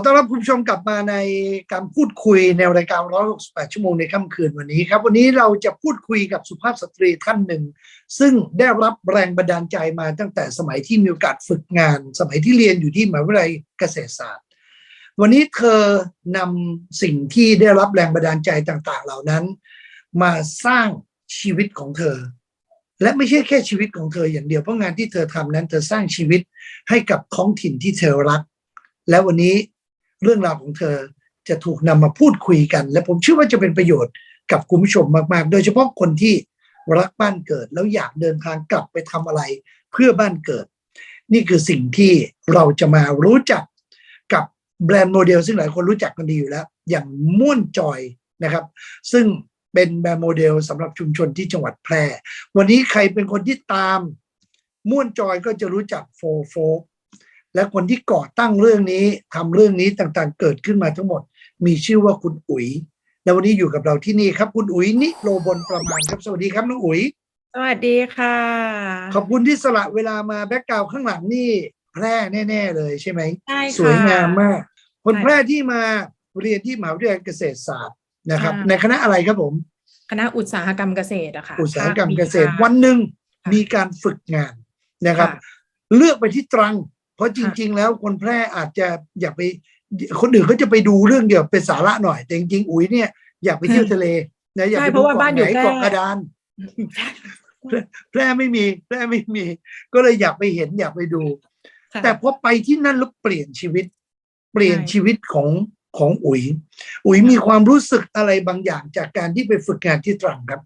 ขอต้อนรับคุณผู้ชมกลับมาในการพูดคุยในรายการ 168 ชั่วโมงในค่ำคืนวันนี้ครับ วันนี้เราจะพูดคุยกับสุภาพสตรีท่านหนึ่ง ซึ่งได้รับแรงบันดาลใจมาตั้งแต่สมัยที่มีโอกาสฝึกงาน สมัยที่เรียนอยู่ที่มหาวิทยาลัยเกษตรศาสตร์ วันนี้เธอนำสิ่งที่ได้รับแรงบันดาลใจต่างๆ เหล่านั้น มาสร้างชีวิตของเธอ และไม่ใช่แค่ชีวิตของเธออย่างเดียวเพราะงานที่เธอทำนั้น เธอสร้างชีวิตให้กับท้องถิ่นที่เธอรักและวันนี้ เรื่องราวของเธอจะถูกนำมาพูดคุยกัน และผมเชื่อว่าจะเป็นประโยชน์กับคุณผู้ชมมาก ๆ โดยเฉพาะคนที่รักบ้านเกิดแล้วอยากเดินทางกลับไปทำอะไรเพื่อบ้านเกิด นี่คือสิ่งที่เราจะมารู้จักกับแบรนด์โมเดล ซึ่งหลายคนรู้จักกันดีอยู่แล้ว อย่างม่วนจอยนะครับ ซึ่งเป็นแบรนด์โมเดลสำหรับชุมชนที่จังหวัดแพร่ วันนี้ใครเป็นคนที่ตามม่วนจอยก็จะรู้จักโฟโฟก และคนที่ก่อตั้งเรื่องนี้ทำเรื่องนี้ต่างๆ เกิดขึ้นมาทั้งหมด มีชื่อว่าคุณอุ๋ยและวันนี้อยู่กับเราที่นี่ครับ คุณอุ๋ยนิโรบนประมาณครับ สวัสดีครับน้องอุ๋ยสวัสดีค่ะ ขอบคุณที่สละเวลามาแบ็กกราวข้างหลังนี่แพร่แน่ ๆ เลยใช่ไหมใช่ค่ะสวยงามมาก คนใช่แพร่ที่มาเรียนที่มหาวิทยาลัยเกษตรศาสตร์นะครับค่ะในคณะอะไรครับผม คณะอุตสาหกรรมเกษตรอะค่ะอุตสาหกรรมภาเกษตรวิชาวันหนึ่งค่ะมีการฝึกงานนะครับค่ะเลือกไปที่ตรัง เพราะจริง ๆ แล้วคนแพร่อาจจะอยากไป คนอื่นเขาจะไปดูเรื่องเดียวเป็นสาระหน่อย แต่จริงๆ อุ๋ยเนี่ยอยากไปเที่ยวทะเลนะอยากใช่ไปเพดูราะว่าเกาะบ้านไหอยู่นแพร่เกาะกระดานแพร่ไม่มีแพร่ไม่มี ก็เลยอยากไปเห็นอยากไปดูค่ะแต่พอไปที่นั่นแล้วเปลี่ยนชีวิต เปลี่ยนใช่ชีวิตของของอุ๋ย อุ๋ยมีความรู้สึกอะไรบางอย่างจากการที่ไปฝึกงานที่ตรังครับ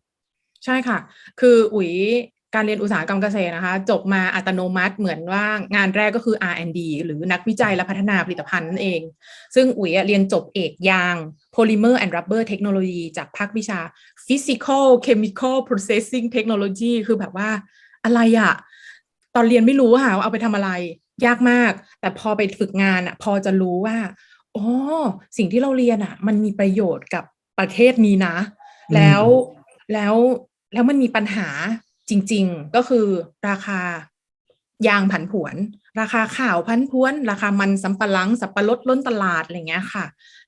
ใช่ค่ะ คืออุ๋ย การเรียนอุตสาหกรรมเกษตรนะคะ จบมาอัตโนมัติเหมือนว่างานแรกก็คือ R&D หรือนักวิจัยและพัฒนาผลิตภัณฑ์นั่นเอง ซึ่งอุ๋ยอะเรียนจบเอกยาง Polymer and Rubber Technology จากภาควิชา Physical Chemical Processing Technology คือแบบว่าอะไรอะตอนเรียนไม่รู้ค่ะว่าเอาไปทำอะไร ยากมาก แต่พอไปฝึกงานอะพอจะรู้ว่าอ๋อสิ่งที่เราเรียนอะมันมีประโยชน์กับประเทศนี้นะอืมแล้วแล้วแล้วมันมีปัญหา จริง ๆ ก็คือราคายางผันผวน ราคาข่าวพันผวน ราคามันสำปะหลังสับปะรดล้นตลาดอะไรเงี้ยค่ะ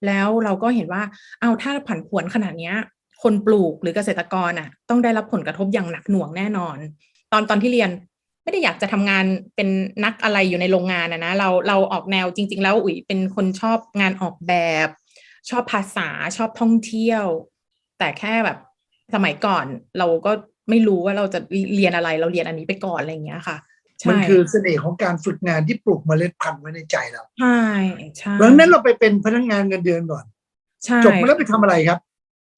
แล้วเราก็เห็นว่าเอาถ้าผันผวนขนาดเนี้ย คนปลูกหรือเกษตรกรอะ ต้องได้รับผลกระทบอย่างหนักหน่วงแน่นอน ตอนตอนที่เรียนไม่ได้อยากจะทำงานเป็นนักอะไรอยู่ในโรงงานอะนะเราเราออกแนวจริง ๆ แล้วอุ๋ยเป็นคนชอบงานออกแบบ ชอบภาษาชอบท่องเที่ยว แต่แค่แบบสมัยก่อนเราก็ ไม่รู้ว่าเราจะเรียนอะไรเราเรียนอันนี้ไปก่อนอะไรอย่างเงี้ยค่ะใช่มันคือเสน่ห์ของการฝึกงานที่ปลูกเมล็ดพันธุ์ไว้ในใจเราใช่ใช่ดังนั้นเราไปเป็นพนักงานเงินเดือนก่อนใช่จบมาแล้วไปทำอะไรครับ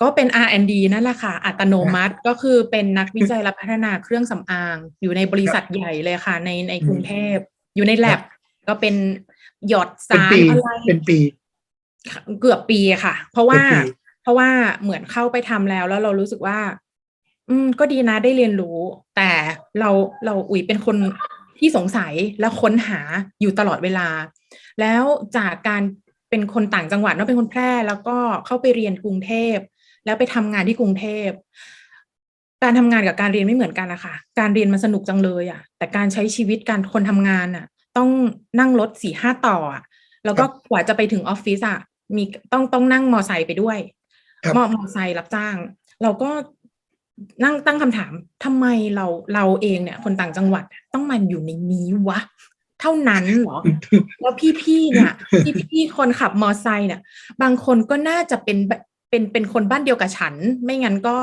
ก็เป็น R&D นั่นแหละค่ะ อัตโนมัติก็คือเป็นนักวิจัยและพัฒนาเครื่องสำอาง อยู่ในบริษัทใหญ่เลยค่ะ ในในกรุงเทพ อยู่ในแลบก็เป็นหยอดเป็นสารปีอะไรเป็นปี เกือบปีค่ะ เพราะว่าเป็นปีเพราะว่าเหมือนเข้าไปทำแล้วแล้วเรารู้สึกว่า อืม ก็ดีนะได้เรียนรู้ แต่เราเราอุ๋ยเป็นคนที่สงสัยและค้นหาอยู่ตลอดเวลา แล้วจากการเป็นคนต่างจังหวัดเนาะเป็นคนแพร่แล้วก็เข้าไปเรียนกรุงเทพ แล้วไปทำงานที่กรุงเทพ การทำงานกับการเรียนไม่เหมือนกันนะคะการเรียนมันสนุกจังเลยอะ่ะ แต่การใช้ชีวิตการคนทำงานอะ ต้องนั่งรถสี่ห้าต่ออะแล้วก็ครับกว่าจะไปถึงออฟฟิศอะมีต้องต้องนั่งมอไซค์ไปด้วยครับมอมอไซค์รับจ้าง เราก็ นั่งตั้งคำถามทำไมเราเราเองเนี่ย คนต่างจังหวัดต้องมาอยู่ในนี้วะ เท่านั้นเหรอ แล้วพี่ๆเนี่ยพี่ๆคนขับมอไซค์เนี่ย บางคนก็น่าจะเป็นแบบเป็นเป็นคนบ้านเดียวกับฉัน ไม่งั้นก็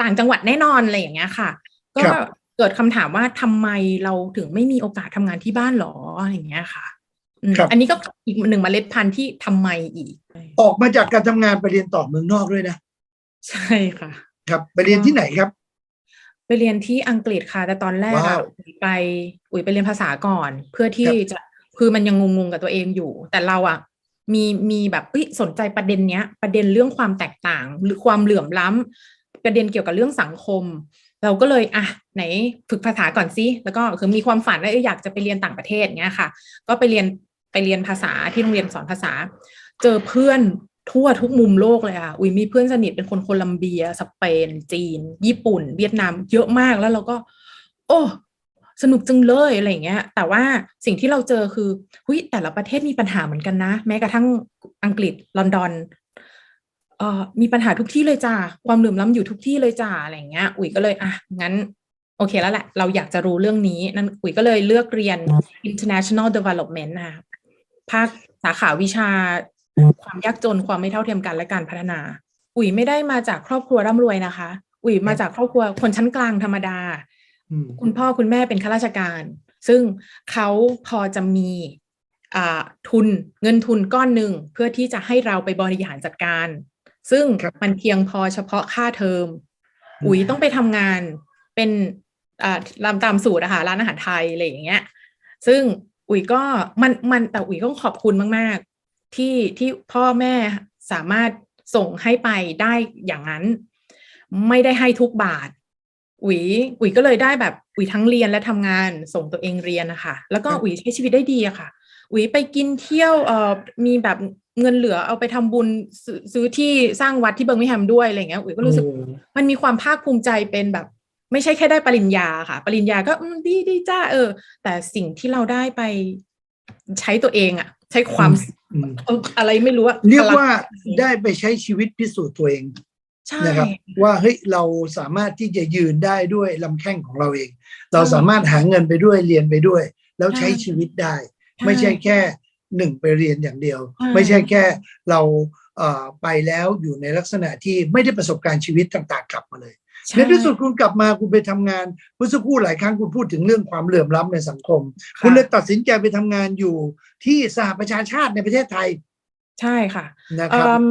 ต่างจังหวัดแน่นอนอะไรอย่างเงี้ยค่ะ ก็ครับเกิดคำถามว่าทำไมเราถึงไม่มีโอกาสทำงานที่บ้านหรออะไรอย่างเงี้ยค่ะอืมครับอันนี้ก็อีกหนึ่งเมล็ดพันธุ์ที่ทำไมอีก ออกมาจากการทำงานไปเรียนต่อเมืองนอกด้วยนะ ใช่ค่ะ ครับไปเรียนที่ไหนครับ ไปเรียนที่อังกฤษค่ะ แต่ตอนแรกว้าอะว อุ๋ยไปอุ๋ยไปเรียนภาษาก่อน เพื่อที่ครับจะคือมันยังงงๆกับตัวเองอยู่ แต่เราอะมีมีแบบเอ้ยสนใจประเด็นเนี้ย ประเด็นเรื่องความแตกต่าง หรือความเหลื่อมล้ำประเด็นเกี่ยวกับเรื่องสังคม เราก็เลยอะไหนฝึกภาษาก่อนสิแล้วก็คือมีความฝันว่าเอ้ยอยากจะไปเรียนต่างประเทศเงี้ยค่ะ ก็ไปเรียนไปเรียนภาษาที่โรงเรียนสอนภาษา เจอเพื่อน ทั่วทุกมุมโลกเลยอะอุยมีเพื่อนสนิทเป็นคนโคลัมเบีย สเปน จีน ญี่ปุ่น เวียดนามเยอะมากแล้วเราก็ โอ้สนุกจังเลยอะไรอย่างเงี้ย แต่ว่าสิ่งที่เราเจอคือหุยแต่ละประเทศมีปัญหาเหมือนกันนะ แม้กระทั่งอังกฤษลอนดอนเอ่อมีปัญหาทุกที่เลยจ้าความเหลื่อมล้ำอยู่ทุกที่เลยจ้าอะไรอย่างเงี้ย อุ๋ยก็เลยอะงั้นโอเคแล้วแหละ เราอยากจะรู้เรื่องนี้ นั่นอุ๋ยก็เลยเลือกเรียน international development นะคะภาคสาขาวิชา ความยากจนความไม่เท่าเทียมกันและการพัฒนา อุ๋ยไม่ได้มาจากครอบครัวร่ำรวยนะคะ อุ๋ยมาจากครอบครัวคนชั้นกลางธรรมดาอืมคุณพ่อคุณแม่เป็นข้าราชการ ซึ่งเขาพอจะมีอ่าทุนเงินทุนก้อนหนึ่งเพื่อที่จะให้เราไปบริหารจัดการ ซึ่งครับมันเพียงพอเฉพาะค่าเทอมอืมอุ๋ยต้องไปทำงานเป็นอ่าตามตามสูตรอะค่ะร้านอาหารไทยอะไรอย่างเงี้ย ซึ่งอุ๋ยก็มันมันแต่อุ๋ยก็ขอบคุณมากๆ ที่ที่พ่อแม่สามารถส่งให้ไปได้อย่างนั้น ไม่ได้ให้ทุกบาทอุ๋ยอุ๋ยก็เลยได้แบบอุ๋ยทั้งเรียนและทำงานส่งตัวเองเรียนนะคะแล้วก็ครับอุ๋ยใช้ชีวิตได้ดีอะค่ะอุ๋ยไปกินเที่ยวเอ่อมีแบบเงินเหลือเอาไปทำบุญซื้อซื้อที่สร้างวัดที่เบิร์มิงแฮมด้วยอะไรเงี้ยอุ๋ยก็รู้สึกโอ้มันมีความภาคภูมิใจเป็นแบบ ไม่ใช่แค่ได้ปริญญาค่ะ ปริญญาก็อืมดีดีจ้าเออ แต่สิ่งที่เราได้ไปใช้ตัวเองอะใช้ความ อืมเอออะไรไม่รู้อะเรียกว่าพลังได้ไปใช้ชีวิตพิสูจน์ตัวเองใช่นะครับว่าเฮ้ยเราสามารถที่จะยืนได้ด้วยลำแข้งของเราเอง เราสามารถหาเงินไปด้วยเรียนไปด้วย แล้วใช้ชีวิตได้ ไม่ใช่แค่หนึ่งไปเรียนอย่างเดียว ไม่ใช่แค่เราเอ่อไปแล้วอยู่ในลักษณะที่ไม่ได้ประสบการณ์ชีวิตต่าง ๆ กลับมาเลย ใช่ในที่สุดคุณกลับมาคุณไปทำงานเมื่อสักครู่หลายครั้งคุณพูดถึงเรื่องความเหลื่อมล้ำในสังคมะคุณเลยตัดสินใจไปทำงานอยู่ที่สหประชาชาติในประเทศไทย ใช่ค่ะนะครับเอิ่ม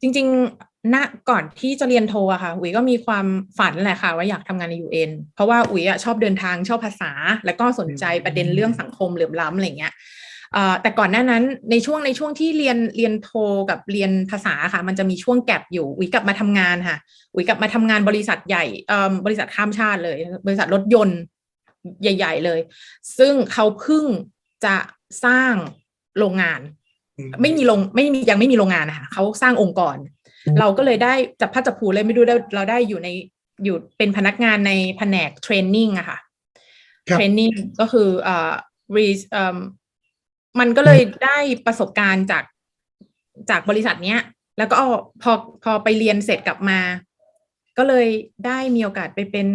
จริงๆณก่อนที่จะเรียนโทอะค่ะอุ๋ยก็มีความฝันแหละค่ะ ว่าอยากทำงานใน UN เพราะว่าอุ๋ยอะชอบเดินทางชอบภาษา แล้วก็สนใจประเด็นเรื่องสังคมเหลื่อมล้ำอะไรเงี้ยเอ่อ แต่ก่อนหน้านั้นในช่วงในช่วงที่เรียนเรียนโทกับเรียนภาษาค่ะ มันจะมีช่วงแกลบอยู่อุ๋ยกลับมาทำงานค่ะอุ๋ยกลับมาทำงานบริษัทใหญ่เอ่อบริษัทข้ามชาติเลย บริษัทรถยนต์ใหญ่ ๆ เลย ซึ่งเขาเพิ่งจะสร้างโรงงาน ไม่มีโรงไม่มียังไม่มีโรงงานนะคะเขาสร้างองค์กร เราก็เลยได้จับพัดจับผูเลยไม่รู้ได้เราได้อยู่ในอยู่เป็นพนักงานในแผนกเทรนนิ่งอะค่ะครับเทรนนิ่งก็คือเอ่อ re เอ่อ มันก็เลยได้ประสบการณ์จากจากบริษัทเนี้ย แล้วก็พอพอไปเรียนเสร็จกลับมา ก็เลยได้มีโอกาสไปเป็น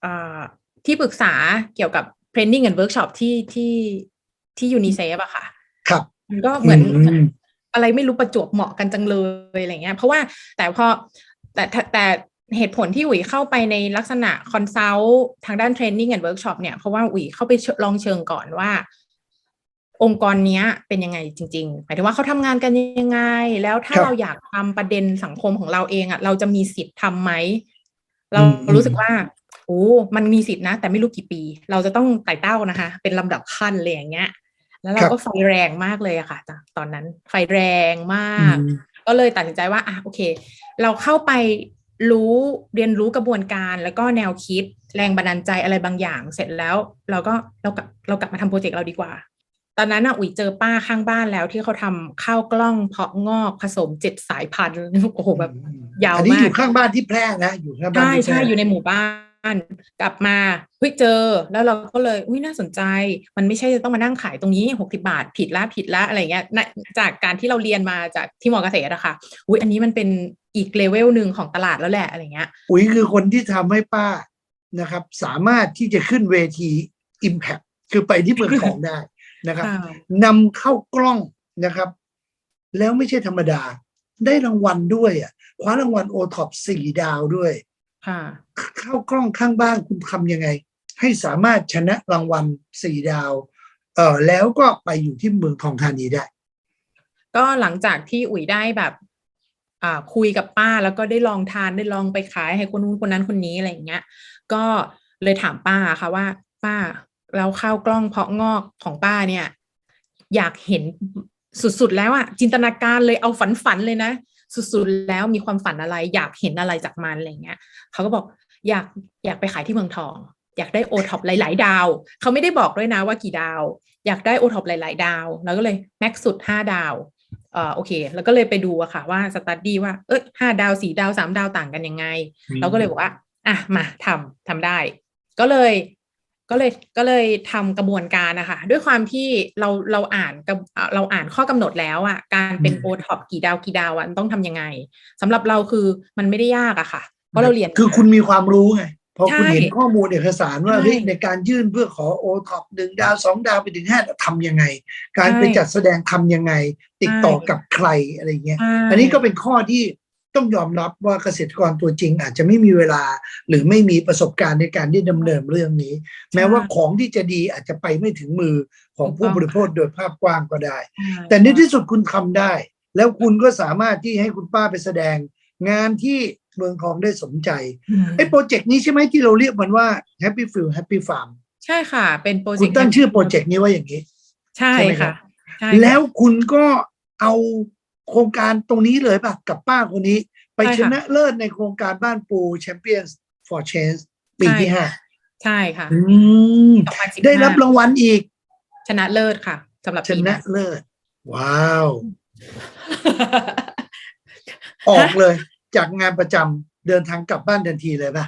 เอ่อที่ปรึกษาเกี่ยวกับ training and workshop ที่ที่ที่ยูนิเซฟอะค่ะ ครับ มันก็เหมือนอืมอะไรไม่รู้ประจวบเหมาะกันจังเลยอะไรเงี้ย เพราะว่าแต่พอแต่แต่แต่เหตุผลที่อุ๋ยเข้าไปในลักษณะคอนซัลท์ทางด้านเทรนนิ่งแอนด์เวิร์กช็อปเนี่ย เพราะว่าอุ๋ยเข้าไปลองเชิงก่อนว่า องค์กรเนี้ยเป็นยังไงจริงๆหมายถึงว่าเขาทำงานกันยังไง แล้วถ้าครับเราอยากทำประเด็นสังคมของเราเองอะ เราจะมีสิทธิ์ทำไหม เราอืมรู้สึกว่าโอ้มันมีสิทธินะ แต่ไม่รู้กี่ปี เราจะต้องไต่เต้านะคะ เป็นลำดับขั้นเลยอย่างเงี้ย แล้วเราก็ไฟแรงมากเลยอะค่ะตตอนนั้น ไฟแรงมากอืมก็เลยตัดสินใจว่าอะโอเค เราเข้าไปรู้เรียนรู้กระบวนการแล้วก็แนวคิดแรงบันดาลใจอะไรบางอย่าง เสร็จแล้ว เราก็เรากลับเรากลับมาทำโปรเจกต์เราดีกว่า ตอนนั้นอะอุ๋ยเจอป้าข้างบ้านแล้วที่เขาทำข้าวกล้องเพาะงอกผสมเจ็ดสายพันธุ์โอ้โหแบบ ยาวอันนี้มากอยู่ข้างบ้านที่แพร่นะอยู่ข้างบ้านใช่ที่แพร่ใช่อยู่ในหมู่บ้านกลับมาเฮ้ยเจอ แล้วเราก็เลยอุ้ยน่าสนใจ มันไม่ใช่จะต้องมานั่งขายตรงนี้หกสิบาทผิดละผิดละอะไรเงี้ยนะจากการที่เราเรียนมาจากที่มอเกษตรอะค่ะอุ้ยอันนี้มันเป็นอีกเลเวลหนึ่งของตลาดแล้วแหละอะไรเงี้ยอุ๋ยคือคนที่ทำให้ป้านะครับ สามารถที่จะขึ้นเวที Impact คือไปที่เมืองทองได้ นะครับค่ะนำเข้ากล้องนะครับ แล้วไม่ใช่ธรรมดา ได้รางวัลด้วยอะคว้ารางวัลโอท็อปสี่ดาวด้วยค่ะเข้ากล้องข้างบ้านคุณทำยังไง ให้สามารถชนะรางวัลสี่ดาวเออแล้วก็ไปอยู่ที่เมืองทองธานีได้ ก็หลังจากที่อุ๋ยได้แบบอ่าคุยกับป้าแล้วก็ได้ลองทานได้ลองไปขายให้คนนู้นคนนั้นคนนี้อะไรอย่างเงี้ย ก็เลยถามป้าค่ะว่า ป้า แล้วข้าวกล้องเพาะงอกของป้าเนี่ย อยากเห็นสุดๆแล้วอะจินตนาการเลยเอาฝันฝันๆเลยนะ สุดๆแล้วมีความฝันอะไร อยากเห็นอะไรจากมันอะไรเงี้ยเขาก็บอกอยากอยากไปขายที่เมืองทอง อยากได้โอท็อปหลายๆ ดาว เขาไม่ได้บอกด้วยนะว่ากี่ดาว อยากได้โอท็อปหลาย ๆ ดาว แล้วก็เลยแม็กสุดห้าดาวเออโอเค แล้วก็เลยไปดูอะค่ะว่าสตัดดี้ว่าเอ้ยห้าดาวสี่ดาวสามดาวต่างกันยังไง เราก็เลยบอกว่า อะมาทำทำได้ ก็เลย กก็เลยก็เลยทำกระบวนการนะคะด้วยความที่เราเราอ่านกับอ่าเราอ่านข้อกำหนดแล้วอะการเป็นอืมโอท็อปกี่ดาวกี่ดาวอะต้องทำยังไงสำหรับเราคือมันไม่ได้ยากอะค่ะ เพราะเราเรียนคือคุณมีความรู้ไงพอคุณใช่เห็นข้อมูลเอกสารว่าใช่เฮ้ยในการยื่นเพื่อขอโอท็อปหนึ่งดาวสองดาวไปถึงห้าดาวทำยังไง การใช่ไปจัดแสดงทำยังไง ติดต่อใช่กับใครอะไรเงี้ยใช่อันนี้ก็เป็นข้อที่ ต้องยอมรับว่าเกษตรกรตัวจริง อาจจะไม่มีเวลาหรือไม่มีประสบการณ์ในการที่ดำเนินเรื่องนี้ แม้ว่าของที่จะดีอาจจะไปไม่ถึงมือของผู้บริโภคโดยภาพกว้างก็ได้ใช่แต่ในที่สุดคุณทำได้ แล้วคุณก็สามารถที่ให้คุณป้าไปแสดง งานที่เมืองทองได้สนใจอืมไอ้โปรเจกต์นี้ใช่ไหมที่เราเรียกมันว่า Happy Field Happy Farm ใช่ค่ะ เป็นโปรเจคุกณต์ตั้งชื่อโปรเจกต์นี้ว่าอย่างนี้ ใช่ใช่ไหมครัค่ะบใช่ค่ะแล้วคุณก็เอา โครงการตรงนี้เลยป่ะกับป้าคนนี้ ไปใช่ชค่ะ นะเลิศในโครงการบ้านปู Champions for Change ปีที่ใช่ห้าใช่ค่ะอืม2015ได้รับรางวัลอีกชนะเลิศค่ะสำหรับชปีนะนั้นเลิศ ว้าว ออกเลย จากงานประจำเดินทางกลับบ้านทันทีเลยป่ะ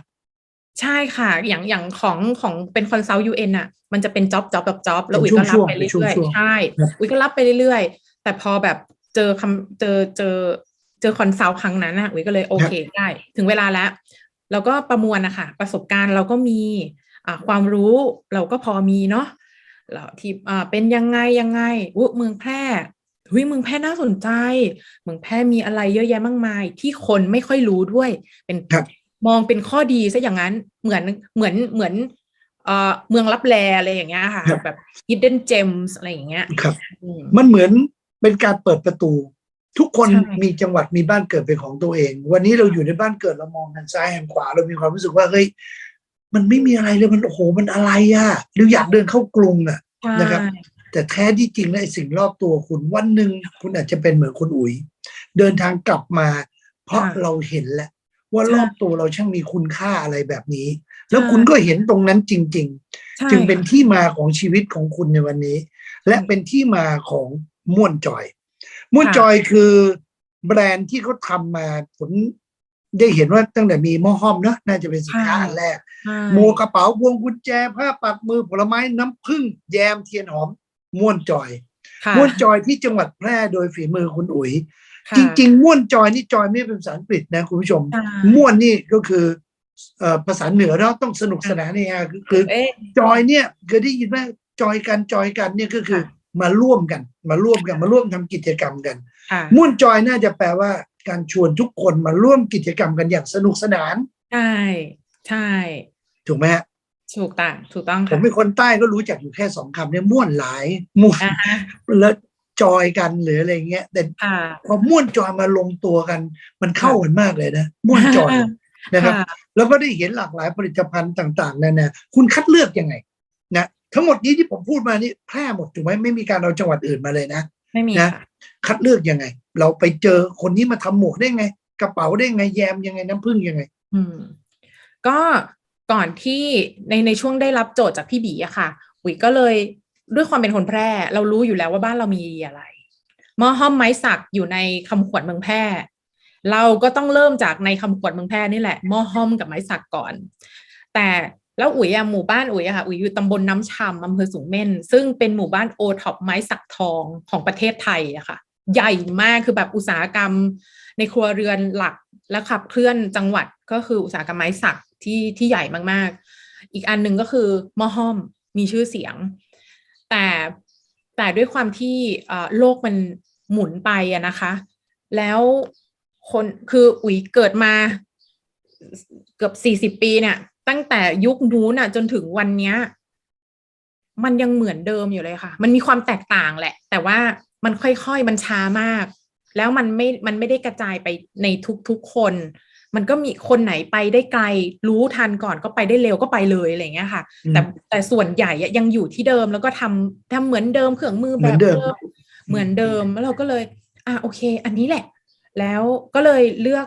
ใช่ค่ะ อย่างอย่างของของเป็นคอนซัลท์ยูเอ็นอะ มันจะเป็นจ็อบจ็อบแบบจ็อบแล้วเป็นอุ๋ยก็รับช่วงๆไปเป็นช่เรื่อยวงๆๆใช่ครับอุ๋ยก็รับไปเรื่อยๆ แต่พอแบบ เจอคำเจอเจอเจอคอนซัลท์ครั้งนั้นน่ะอุ๋ยก็เลยโอเคได้ ถึงเวลาแล้วแล้วก็ประมวลนะคะประสบการณ์เราก็มีอ่าความรู้เราก็พอมีเนาะแล้วที่อ่าเป็นยังไงยังไงอุ้เมืองแพร่หุยเมืองแพร่น่าสนใจ เมืองแพร่มีอะไรเยอะแยะมากมาย ที่คนไม่ค่อยรู้ด้วย เป็นครับมองเป็นข้อดีซะอย่างนั้นเหมือนเหมือนเหมือนเอ่อเมืองลับแลอะไรอย่างเงี้ยค่ะครับแบบ hidden gems อะไรอย่างเงี้ยครับอืมมันเหมือน เป็นการเปิดประตู ทุกคนใช่ มีจังหวัดมีบ้านเกิดเป็นของตัวเอง วันนี้เราอยู่ในบ้านเกิดเรามองทางซ้ายทางขวาเรามีความรู้สึกว่าเฮ้ยมันไม่มีอะไรเลยมันโอ้โหมันอะไรอะเราอยากเดินเข้ากรุงอะ ใช่ นะครับ แต่แท้ที่จริงแล้วไอ้สิ่งรอบตัวคุณวันหนึ่งคุณอาจจะเป็นเหมือนคุณอุ๋ย เดินทางกลับมา เพราะเราเห็นแล้ว ว่ารอบตัวเราช่างมีคุณค่าอะไรแบบนี้ แล้วคุณก็เห็นตรงนั้นจริง ๆ ใช่จึงเป็นที่มาของชีวิตของคุณในวันนี้ และเป็นที่มาของ ม่วนจอย ม่วนจอยคือแบรนด์ที่เขาทำมาผมได้เห็นว่าตั้งแต่มีหม้อห้อมเนอะน่าจะเป็นสินค้าอันแรกใช่หมวกกระเป๋าพวงกุญแจผ้าปักมือผลไม้น้ำผึ้งแยมเทียนหอม ม่วนจอยค่ะม่วนจอยที่จังหวัดแพร่โดยฝีมือคุณอุ๋ยค่ะจริง ๆ ม่วนจอยนี่จอยไม่เป็นภาษาอังกฤษนะคุณผู้ชมใช่ม่วนนี่ก็คือเอ่อภาษาเหนือเนาะต้องสนุกสนานนี่ฮะคือคือเอ๊ะจอยเนี่ยเคยได้ยินไหมจอยกันจอยกันเนี่ยก็คือค่ะ มาร่วมกัน มาร่วมกันมาร่วมทำกิจกรรมกันค่ะม่วนจอยน่าจะแปลว่าการชวนทุกคนมาร่วมกิจกรรมกันอย่างสนุกสนาน ใช่ใช่ ถูกไหมฮะถูกต้องถูกต้องผมค่ะเป็นคนใต้ก็รู้จักอยู่แค่สองคำเนี่ยม่วนหลายม่วนอ่าฮะแล้วจอยกันหรืออะไรเงี้ยแต่ค่ะพอม่วนจอยมาลงตัวกัน มันเข้ากันมากเลยนะม่วนจอยนะครับค่ะแล้วก็ได้เห็นหลากหลายผลิตภัณฑ์ต่าง ๆนั่นนะคุณคัดเลือกยังไงนะ ทั้งหมดนี้ที่ผมพูดมานี่แพร่หมดถูกไหมไม่มีการเอาจังหวัดอื่นมาเลยนะไม่มีนะค่ะคัดเลือกยังไง เราไปเจอคนนี้มาทำหมวกได้ไง กระเป๋าได้ไงแยมยังไงน้ำผึ้งยังไง อืม ก็ก่อนที่ในในช่วงได้รับโจทย์จากพี่บีอะค่ะอุ๋ยก็เลยด้วยความเป็นคนแพร่ เรารู้อยู่แล้วว่าบ้านเรามีอะไรหม้อห้อมไม้สักอยู่ในคำขวัญเมืองแพร่เราก็ต้องเริ่มจากในคำขวัญเมืองแพร่นี่แหละหม้อห้อมกับไม้สักก่อน แต่ แล้วอุ๋ยอะหมู่บ้านอุ๋ยอะค่ะอุ๋ยอยู่ตำบลน้ำชำอำเภอสูงเม่น ซึ่งเป็นหมู่บ้านโอท็อปไม้สักทองของประเทศไทยอะค่ะ ใหญ่มากคือแบบอุตสาหกรรม ในครัวเรือนหลักและขับเคลื่อนจังหวัดก็คืออุตสาหกรรมไม้สักที่ที่ใหญ่มากๆ อีกอันหนึ่งก็คือมอห้อมมีชื่อเสียง แต่แต่ด้วยความที่โลกมันหมุนไปอะนะคะ แล้วคนคืออุ๋ยเกิดมาเกือบสี่สิบปีเนี่ย ตั้งแต่ยุคนู้นน่ะจนถึงวันเนี้ย มันยังเหมือนเดิมอยู่เลยค่ะ มันมีความแตกต่างแหละ แต่ว่ามันค่อยๆมันช้ามาก แล้วมันไม่มันไม่ได้กระจายไปในทุกๆคน มันก็มีคนไหนไปได้ไกล รู้ทันก่อนก็ไปได้เร็วก็ไปเลยอะไรอย่างเงี้ยค่ะอืมแต่แต่ส่วนใหญ่อะยังอยู่ที่เดิมแล้วก็ทำทำเหมือนเดิมเครื่องมือเหมืแบอนบเดิมเหมือนเดิมแล้วเราก็เลย อะโอเค อันนี้แหละ แล้วก็เลยเลือก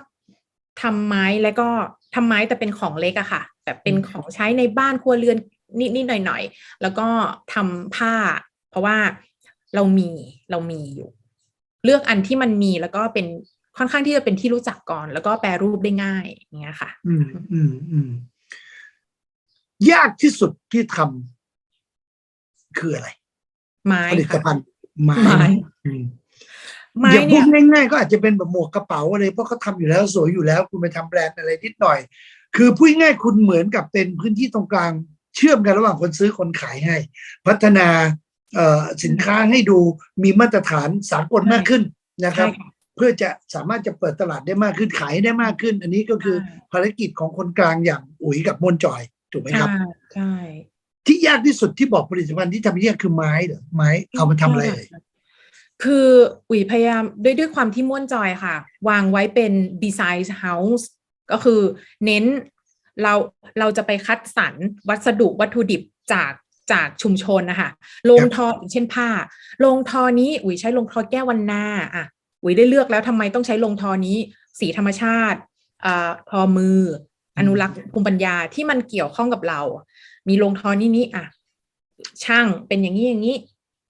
ทำไม้แล้วก็ ทำไม้แต่เป็นของเล็กอะค่ะ แบบเป็นของใช้ในบ้านครัวเรือนนิดๆหน่อยๆ แล้วก็ทำผ้า เพราะว่าเรามีเรามีอยู่ เลือกอันที่มันมีแล้วก็เป็นค่อนข้างที่จะเป็นที่รู้จักก่อน แล้วก็แปรรูปได้ง่ายอย่างเงี้ยค่ะ อืมอืมอืมยากที่สุดที่ทำคืออะไร ไม้ผลิตค่ะภัณฑ์ไม้ ไม้อืมไม้อย่าพูเนี่ดยง่ายๆก็อาจจะเป็นแบบหมวกกระเป๋าอะไรเพราะเขาทำอยู่แล้วสวยอยู่แล้ว คุณไปทำแบรนด์อะไรนิดหน่อย คือพูดง่ายๆคุณเหมือนกับเป็นพื้นที่ตรงกลางเชื่อมกันระหว่างคนซื้อคนขายให้ พัฒนาเอ่อสินค้าให้ดูมีมาตรฐานสากลมากขึ้นนะครับ ใช่ค่ะเพื่อจะสามารถจะเปิดตลาดได้มากขึ้นขายได้มากขึ้น อันนี้ก็คือใช่ภารกิจของคนกลางอย่างอุ๋ยกับมนจอยถูกไหมคใช่รับใช่ที่ยากที่สุดที่บอกผลิตภัณฑ์ที่ทำยากคือไม้เหรอไม้เอามาทำอะไรเอ่ย คืออุ๋ยพยายามด้วยด้วยความที่ม่วนจอยค่ะ วางไว้เป็น design house ก็คือเน้นเราเราจะไปคัดสรรวัสดุวัตถุดิบจากจากชุมชนนะคะโรงทอเช่นผ้าโรงทอนี้อุ๋ยใช้โรงทอแก้ววันนาอะอุ๋ยได้เลือกแล้วทำไมต้องใช้โรงทอนี้ สีธรรมชาติอ่าทอมือ อนุรักษ์ภูมิปัญญาที่มันเกี่ยวข้องกับเรา มีโรงทอนี้นี้อะช่างเป็นอย่างนี้อย่างนี้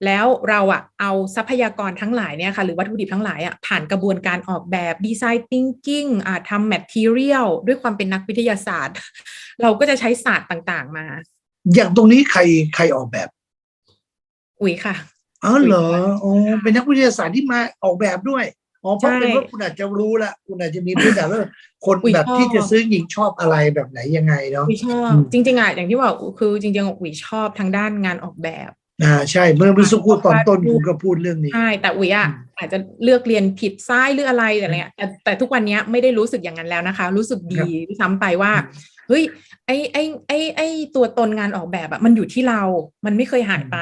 แล้วเราอะเอาทรัพยากรทั้งหลายเนี่ยค่ะหรือวัตถุดิบทั้งหลายอะผ่านกระบวนการออกแบบดีไซน์ thinking อ่าทำ material ด้วยความเป็นนักวิทยาศาสตร์ เราก็จะใช้ศาสตร์ต่างๆมา อย่างตรงนี้ใครใครออกแบบอุ๋ยค่ะอ๋อเหรอคุยกันอ๋อเป็นนักวิทยาศาสตร์ที่มาออกแบบด้วยอ๋อเพราะใช่เป็นว่าคุณอาจจะรู้ละคุณอาจจะมีพื้นฐานว่าคนอุ๊ยแบบชอบที่จะซื้อหญิงชอบอะไรแบบไหนยังไงเนาะอุ๋ยชอบอืมจริงๆอะอย่างที่บอกคือจริงๆอุ๋ยชอบทางด้านงานออกแบบ อ่าใช่เมื่อเมื่อสักครู่ตอนต้นพูดคุณก็พูดเรื่องนี้ใช่แต่อุ๋ยอะอืมอาจจะเลือกเรียนผิดซ้ายหรืออะไรแต่อะไรเงี้ยแต่แต่ทุกวันเนี้ยไม่ได้รู้สึกอย่างนั้นแล้วนะคะ รู้สึกดีด้วยซ้ำไปว่าเฮ้ยไอไอไอไอตัวตนงานออกแบบอะมันอยู่ที่เรา มันไม่เคยหายไป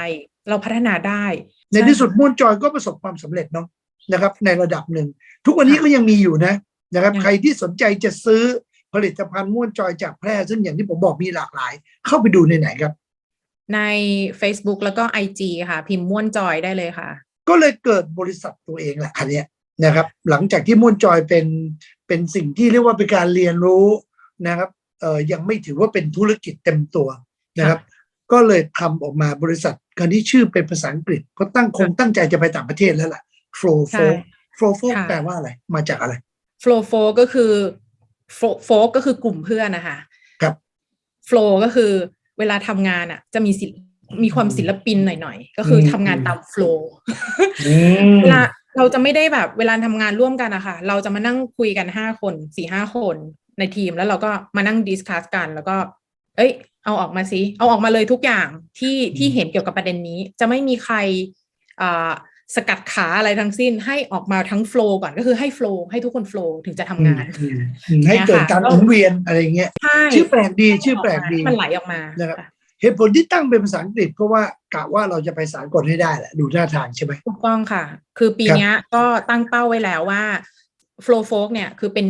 เราพัฒนาได้ ในที่สุดม่วนจอยก็ประสบความสำเร็จเนาะนะครับ ในระดับหนึ่ง ทุกวันนี้ก็ยังมีอยู่นะนะครับยังใครที่สนใจจะซื้อผลิตภัณฑ์ม่วนจอยจากแพร่ ซึ่งอย่างที่ผมบอกมีหลากหลาย เข้าไปดูในไหนครับ ใน Facebook แล้วก็ IG ค่ะ พิมพ์ม่วนจอยได้เลยค่ะ ก็เลยเกิดบริษัทตัวเองแหละอันเนี้ยนะครับ หลังจากที่ม่วนจอยเป็นเป็นสิ่งที่เรียกว่าเป็นการเรียนรู้นะครับเอ่อยังไม่ถือว่าเป็นธุรกิจเต็มตัวนะครับ ก็เลยทำออกมาบริษัทกันที่ชื่อเป็นภาษาอังกฤษเพราะตั้งคงตั้งใจจะไปต่างประเทศแล้วล่ะ flow ใช่ flow flow flow ค่ะแปลว่าอะไร มาจากอะไร Flow f o ก็คือ Flow ก็คือกลุ่มเพื่อนนะคะครับ Flow ก็คือ เวลาทำงานอะ จะมีศิลป์มีความศิลปินหน่อยๆ ก็คืออมทำงานตาม Flow อืมเวลาเราจะไม่ได้แบบเวลาทำงานร่วมกันอะค่ะ เราจะมานั่งคุยกันห้าคนสี่ห้าคนในทีมแล้วเราก็มานั่งดิสคัสกันแล้วก็ เอ้ย เอาออกมาสิเอาออกมาเลยทุกอย่างที่ที่เห็นเกี่ยวกับประเด็นนี้ จะไม่มีใครอ่า สกัดขาอะไรทั้งสิ้นให้ออกมาทั้งโฟล์ก่อนก็คือให้โฟล์ให้ทุกคนโฟล์ถึงจะทำงานอืมอืมให้เกิดการหมุนเวียนอะไรอย่างเงี้ยใช่ชื่อแปลกดีชื่อแปลกดีมันไหลออกมานะครับเหตุผลที่ตั้งเป็นภาษาอังกฤษเพราะว่ากะว่าเราจะไปสากลให้ได้แหละดูท่าทางใช่ไหมถูกต้องค่ะ คือปีครับเนี้ยก็ตั้งเป้าไว้แล้วว่า Flow Folk เนี่ยคือเป็น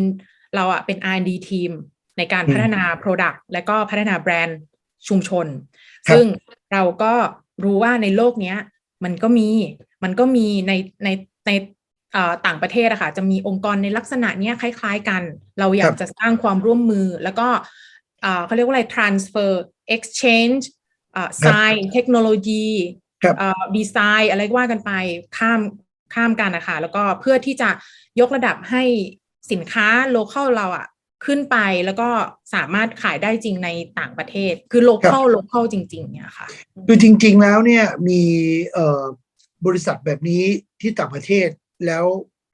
เราอะเป็น R&D ทีมในการพัฒนา Product และก็พัฒนาแบรนด์ชุมชน ซึ่งเราก็รู้ว่าในโลกเนี้ย มันก็มี มันก็มีในในในเอ่อต่างประเทศอะค่ะจะมีองค์กรในลักษณะเนี้ยคล้าย ๆ กัน เราอยากจะสร้างความร่วมมือ แล้วก็เอ่อเขาเรียกว่าอะไร transfer exchange เอ่อ science เทคโนโลยีครับเอ่อดีไซน์อะไรก็ว่ากันไปข้ามข้ามกันนะคะแล้วก็เพื่อที่จะยกระดับให้สินค้าโลเคอลเราอะขึ้นไปแล้วก็สามารถขายได้จริงในต่างประเทศ คือโลเคอลโลเคอลจริง ๆ เนี่ยค่ะ คือจริง ๆ แล้วเนี่ยมีเอ่อ บริษัทแบบนี้ที่ต่างประเทศแล้ว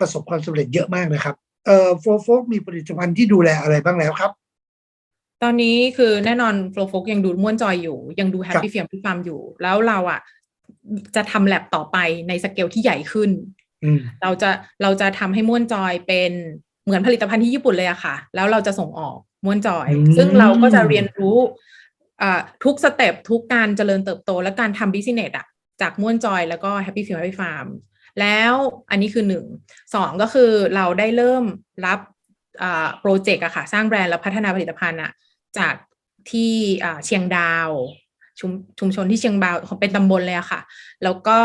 ประสบความสำเร็จเยอะมากนะครับเอ่อโฟโฟกมีผลิตภัณฑ์ที่ดูแลอะไรบ้างแล้วครับ ตอนนี้คือแน่นอนโฟล์ฟกยังดูม่วนจอยอยู่ ยังดูแฮปครัปี้บเฟียมพี่ฟาร์มอยู่ แล้วเราอะจะทำแลบต่อไปในสเกลที่ใหญ่ขึ้นอืมเราจะเราจะทำให้ม่วนจอยเป็นเหมือนผลิตภัณฑ์ที่ญี่ปุ่นเลยอะค่ะ แล้วเราจะส่งออกม่วนจอยอืมซึ่งเราก็จะเรียนรู้อ่าทุกสเต็ปทุกการเจริญเติบโตและการทำบิสเนสอะ จากม่วนจอยแล้วก็แฮปปี้ฟิลแฮปปี้ฟาร์มแล้วอันนี้คือหนึ่งสองก็คือเราได้เริ่มรับอ่าโปรเจกต์อะค่ะ สร้างแบรนด์และพัฒนาผลิตภัณฑ์อะจากที่อ่าเชียงดาว ชุมชุมชนที่เชียงดาวของเป็นตำบลเลยอะค่ะ แล้วก็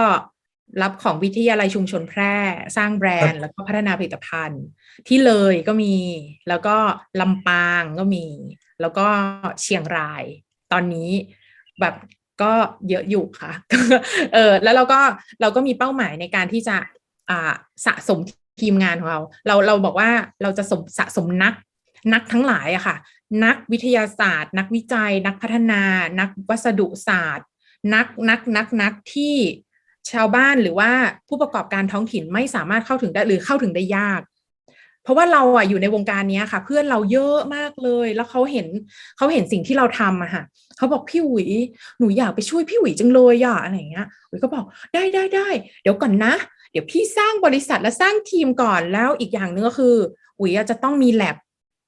รับของวิทยาลัยชุมชนแพร่ สร้างแบรนด์ แล้วก็พัฒนาผลิตภัณฑ์ ที่เลยก็มีแล้วก็ลำปางก็มี แล้วก็เชียงราย ตอนนี้แบบ ก็เยอะอยู่ค่ะ เออแล้วเราก็เราก็มีเป้าหมายในการที่จะอ่าสะสมทีมงานของเรา เราเราบอกว่าเราจะสมสะสมนักนักทั้งหลายอะค่ะ นักวิทยาศาสตร์ นักวิจัย นักพัฒนา นักวัสดุศาสตร์ นักนักนักนักที่ชาวบ้านหรือว่าผู้ประกอบการท้องถิ่นไม่สามารถเข้าถึงได้หรือเข้าถึงได้ยาก เพราะว่าเราอะอยู่ในวงการนี้ค่ะ เพื่อนเราเยอะมากเลย แล้วเขาเห็นเขาเห็นสิ่งที่เราทำอะค่ะเขาบอกพี่หวีหนูอยากไปช่วยพี่หวีจังเลยอะอะไรอย่างเงี้ยหวีก็บอกได้ได้ได้เดี๋ยวก่อนนะ เดี๋ยวพี่สร้างบริษัทและสร้างทีมก่อนแล้วอีกอย่างหนึงก็คือหวีอะจะต้องมีแ a บ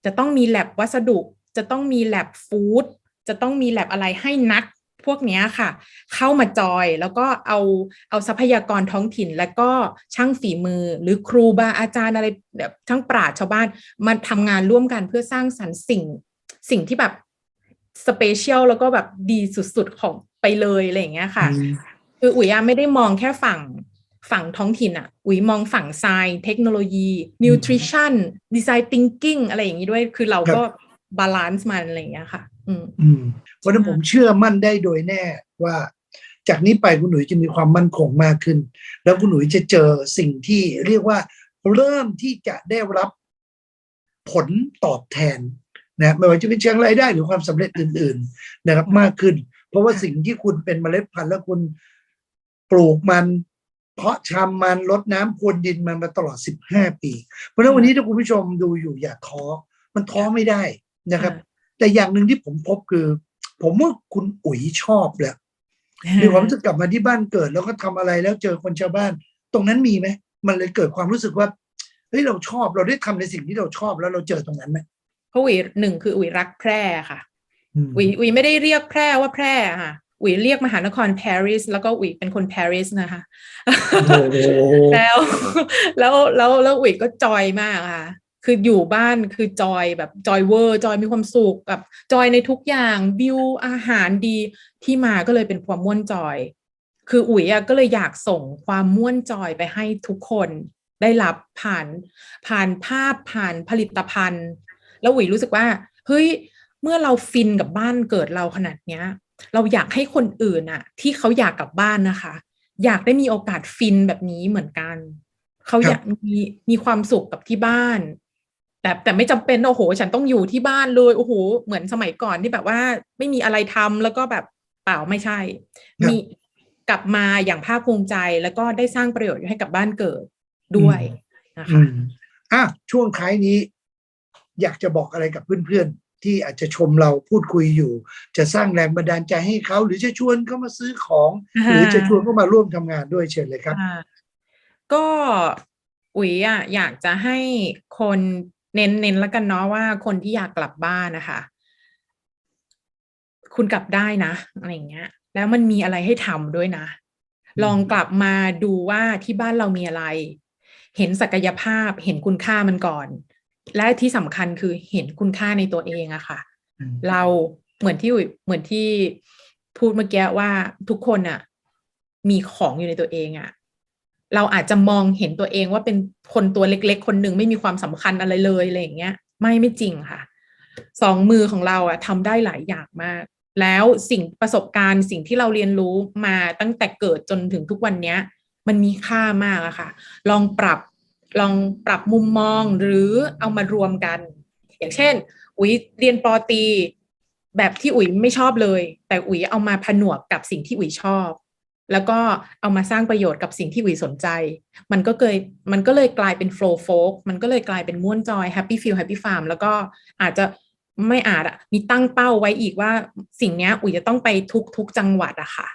จะต้องมีแ a บวัสดุ จะต้องมีแ a บฟู้ดจะต้องมีแ a บอะไรให้นัก พวกเนี้ยค่ะ เข้ามาจอยแล้วก็เอาเอาทรัพยากรท้องถิ่น และก็ช่างฝีมือหรือครูบาอาจารย์อะไรแบบช่างปราชญ์ชาวบ้านมาทำงานร่วมกันเพื่อสร้างสรรค์สิ่งสิ่งที่แบบสเปเชียลแล้วก็แบบดีสุดๆของไปเลยอะไรอย่างเงี้ยค่ะ คืออุ๋ยอะไม่ได้มองแค่ฝั่งฝั่งท้องถิ่นอะอุ๋ยมองฝั่งไซน์เทคโนโลยีนิวทริชั่นดีไซน์ทิงกิ้งอะไรอย่างนี้ด้วย คือเราก็ บาลานซ์มันอะไรอย่างเงี้ยค่ะ อืมอืมเพราะฉะนั้นใช่ผมเชื่อมั่นได้โดยแน่ว่า จากนี้ไปคุณหนุ่ยจะมีความมั่นคงมากขึ้น แล้วคุณหนุ่ยจะเจอสิ่งที่เรียกว่าเริ่มที่จะได้รับผลตอบแทนนะไม่ว่าจะเป็นเชิงรายได้หรือความสำเร็จอื่น ๆ นะครับมากขึ้น เพราะว่าสิ่งที่คุณเป็นเมล็ดพันธุ์แล้วคุณปลูกมัน เพาะชำมันลดน้ำพรวนดินมันมาตลอด15ปี เพราะฉะนั้นวันนี้ถ้าคุณผู้ชมดูอยู่อย่าท้อมันท้อไม่ได้ นะครับ แต่อย่างหนึ่งที่ผมพบคือ ผมว่าคุณอุ๋ยชอบแหละมีความรู้สึกกลับมาที่บ้านเกิด แล้วก็ทำอะไรแล้วเจอคนชาวบ้าน ตรงนั้นมีไหมมันเลยเกิดความรู้สึกว่าเฮ้ยเราชอบเราได้ทำในสิ่งที่เราชอบแล้วเราเจอตรงนั้นไหมเพราะอุ๋ยหนึ่งคืออุ๋ยรักแพร่ค่ะอืมอุ๋ยอุ๋ยไม่ได้เรียกแพร่ว่าแพร่ค่ะอุ๋ยเรียกมหานครปารีสแล้วก็อุ๋ยเป็นคนปารีสนะคะโอ้โหแล้วแล้วแล้วแล้วอุ๋ยก็จอยมากค่ะ คืออยู่บ้านคือจอยแบบจอยเวอร์จอยมีความสุขแบบจอยในทุกอย่างวิวอาหารดีที่มาก็เลยเป็นความม่วนจอย คืออุ๋ยอะก็เลยอยากส่งความม่วนจอยไปให้ทุกคนได้รับผ่านผ่านภาพผ่านผลิตภัณฑ์ แล้วอุ๋ยรู้สึกว่าเฮ้ยเมื่อเราฟินกับบ้านเกิดเราขนาดเนี้ย เราอยากให้คนอื่นอะที่เขาอยากกลับบ้านนะคะ อยากได้มีโอกาสฟินแบบนี้เหมือนกัน เขาอยากมีมีความสุขกับที่บ้าน แต่แต่ไม่จำเป็นโอ้โห ฉันต้องอยู่ที่บ้านเลยโอ้โหเหมือนสมัยก่อนที่แบบว่า ไม่มีอะไรทำแล้วก็แบบเปล่าไม่ใช่ มีกลับมาอย่างภาคภูมิใจแล้วก็ได้สร้างประโยชน์ให้กับบ้านเกิดด้วยนะอืคะมอะช่วงท้ายนี้ อยากจะบอกอะไรกับเพื่อนๆ ที่อาจจะชมเราพูดคุยอยู่ จะสร้างแรงบันดาลใจให้เขา หรือจะชวนเขามาซื้อของ หรือจะชวนเขามาร่วมทำงานด้วยเชิญเลยครับค่ะก็อุ๋ยอะอยากจะให้คน เน้นเน้นแล้วกันเนาะว่าคนที่อยากกลับบ้านนะคะ คุณกลับได้นะอะไรอย่างเงี้ย แล้วมันมีอะไรให้ทำด้วยนะ ลองกลับมาดูว่าที่บ้านเรามีอะไร เห็นศักยภาพเห็นคุณค่ามันก่อน และที่สำคัญคือเห็นคุณค่าในตัวเองอะค่ะอืมเราเหมือนที่อุ๋ยเหมือนที่พูดเมื่อกี้ว่าทุกคนอะมีของอยู่ในตัวเองอะ เราอาจจะมองเห็นตัวเองว่าเป็นคนตัวเล็ก ๆ คนหนึ่งไม่มีความสำคัญอะไรเลยอะไรอย่างเงี้ย ไม่ไม่จริงค่ะสองมือของเราอะทำได้หลายอย่างมาก แล้วสิ่งประสบการณ์สิ่งที่เราเรียนรู้มาตั้งแต่เกิดจนถึงทุกวันเนี้ย มันมีค่ามากอะค่ะ ลองปรับลองปรับมุมมองหรือเอามารวมกัน อย่างเช่น อุ๋ยเรียนปอตี แบบที่อุ๋ยไม่ชอบเลย แต่อุ๋ยเอามาผนวกกับสิ่งที่อุ๋ยชอบ แล้วก็เอามาสร้างประโยชน์กับสิ่งที่อุ๋ยสนใจ มันก็เคยมันก็เลยกลายเป็น flow folk มันก็เลยกลายเป็นม่วนจอย happy feel happy farm แล้วก็อาจจะไม่อาจอะมีตั้งเป้าไว้อีกว่าสิ่งเนี้ยอุ๋ยจะต้องไปทุกทุกจังหวัดอะค่ะ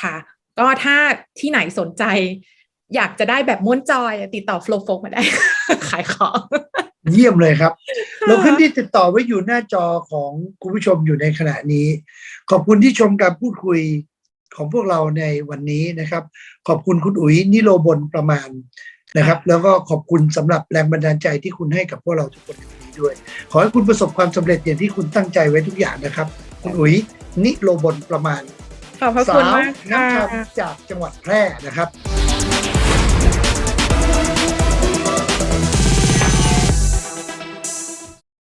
ค่ะ ก็ถ้าที่ไหนสนใจ อยากจะได้แบบม่วนจอย ติดต่อ flow folk มาได้ ขายของ เยี่ยมเลยครับ เราขึ้นที่ติดต่อไว้อยู่หน้าจอของคุณผู้ชมอยู่ในขณะนี้ ขอบคุณที่ชมการพูดคุย ของพวกเราในวันนี้นะครับ ขอบคุณคุณอุ๋ยนิโรบลประมาณนะครับ แล้วก็ขอบคุณสำหรับแรงบันดาลใจที่คุณให้กับพวกเราทุกคนในวันนี้ด้วย ขอให้คุณประสบความสำเร็จอย่างที่คุณตั้งใจไว้ทุกอย่างนะครับ คุณอุ๋ยนิโรบลประมาณขอบพระสาคุณวมากนักค่ะทำจากจังหวัดแพร่นะครับ